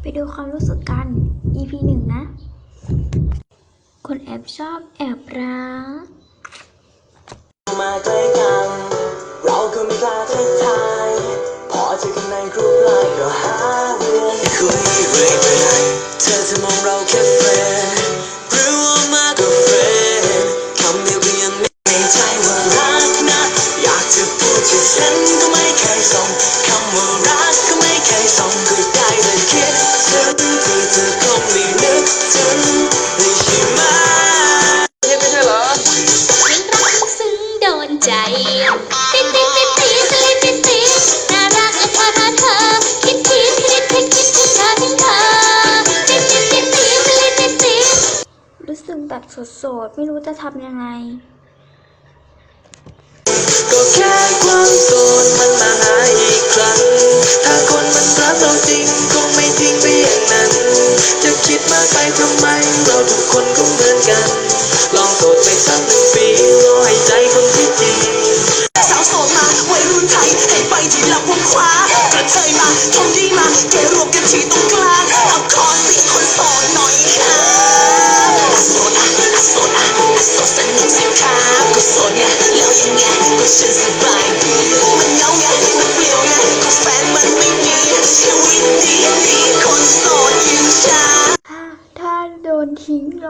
ไปดูความรู้สึกกัน EP หนึ่งนะ คนแอบชอบแอบรัก มาใกล้กัน เราก็ไม่กล้าทักทายพอเจอกันในกรุ๊ปไลน์ก็หาเรื่องคุยเรื่อยไปเธอจะมองเราแค่ แบสดๆ ไม่รู้จะทำยังไง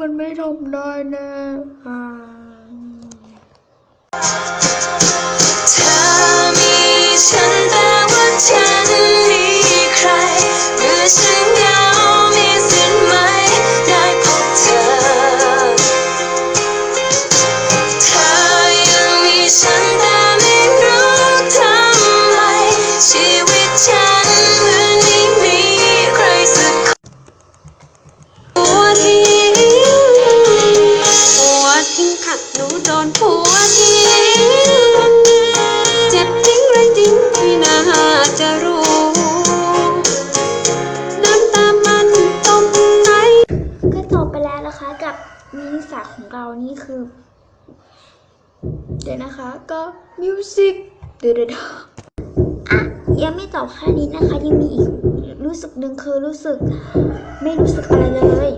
มันไม่ทำได้แน่ ผังไม่ตก็จบไปแล้วนะคะกับนิสาของเรานี่คือ เดี๋ยวนะคะก็มิวสิกเดี๋ยเดี๋ยอะยังไม่จบแค่นี้นะคะยังมีอีกรู้สึกหนึ่งคือรู้สึก ไม่รู้สึกอะไรเลย